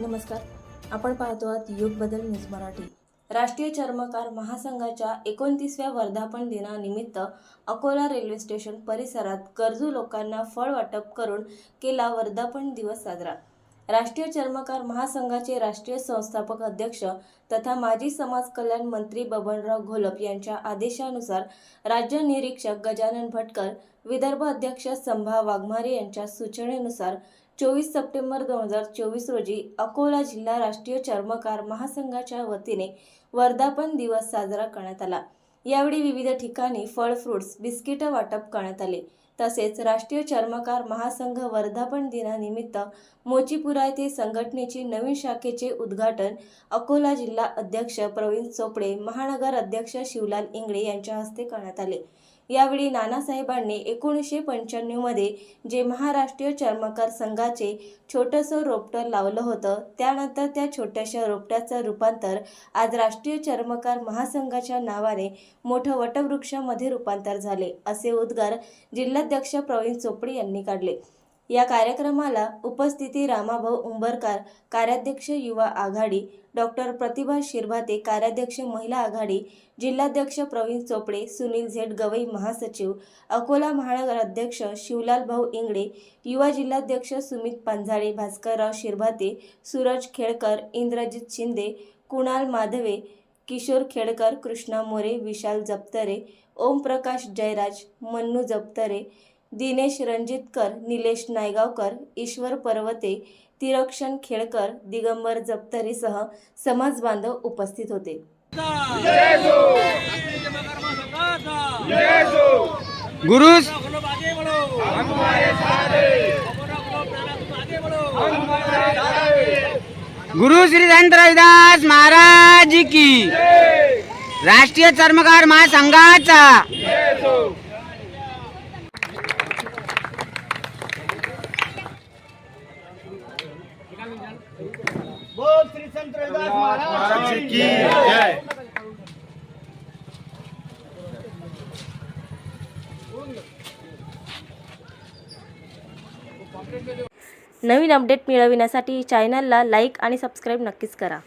नमस्कार. आपण पाहतो आहात युग बदल न्यूज मराठी. राष्ट्रीय चर्मकार महासंघाच्या एकोणतीसव्या वर्धापन दिनानिमित्त अकोला रेल्वे स्टेशन परिसरात गरजू लोकांना फळ वाटप करून केला वर्धापन दिवस साजरा. राष्ट्रीय चर्मकार महासंघाचे राष्ट्रीय संस्थापक अध्यक्ष तथा माजी समाज कल्याण मंत्री बबनराव घोलप यांच्या आदेशानुसार राज्य निरीक्षक गजानन भटकर विदर्भ अध्यक्ष संभा वाघमारे यांच्या सूचनेनुसार चोवीस सप्टेंबर दोन हजार चोवीस रोजी अकोला जिल्हा राष्ट्रीय चर्मकार महासंघाच्या वतीने वर्धापन दिवस साजरा करण्यात आला. यावेळी विविध ठिकाणी फळ फ्रुट्स बिस्किटं वाटप करण्यात आले. तसेच राष्ट्रीय चर्मकार महासंघ वर्धापन दिनानिमित्त मोचीपुरा येथे संघटनेची नवीन शाखेचे उद्घाटन अकोला जिल्हा अध्यक्ष प्रवीण चोपडे महानगर अध्यक्ष शिवलाल इंगळे यांच्या हस्ते करण्यात आले. यावेळी नानासाहेबांनी एकोणीसशे पंच्याण्णवमध्ये जे महाराष्ट्रीय चर्मकार संघाचे छोटंसं रोपटं लावलं होतं त्यानंतर त्या छोट्याशा रोपट्याचं रूपांतर आज राष्ट्रीय चर्मकार महासंघाच्या नावाने मोठं वटवृक्षामध्ये रूपांतर झाले असे उद्गार जिल्हाध्यक्ष प्रवीण चोपडे यांनी काढले. या कार्यक्रमाला उपस्थिती रामाभाऊ उंबरकार कार्याध्यक्ष युवा आघाडी डॉक्टर प्रतिभा शिरभाते कार्याध्यक्ष महिला आघाडी जिल्हाध्यक्ष प्रवीण चोपडे सुनील झेड गवई महासचिव अकोला महानगर अध्यक्ष शिवलाल भाऊ इंगळे युवा जिल्हाध्यक्ष सुमित पांझाळे भास्करराव शिरभाते सूरज खेळकर इंद्रजित शिंदे कुणाल माधवे किशोर खेडकर कृष्णा मोरे विशाल जपतरे ओमप्रकाश जयराज मन्नू जपतरे दिनेश रणजितकर निलेश नायगावकर ईश्वर पर्वते तिरक्षण खेळकर दिगंबर जप्तरीसह समाज बांधव उपस्थित होते. गुरुज गुरु श्री संत रविदास महाराज की राष्ट्रीय चर्मकार महासंघाचा बोल श्री संत रविदास महाराज की नवीन अपडेट मिळविण्यासाठी चॅनलला लाईक आणि सबस्क्राईब नक्कीच करा.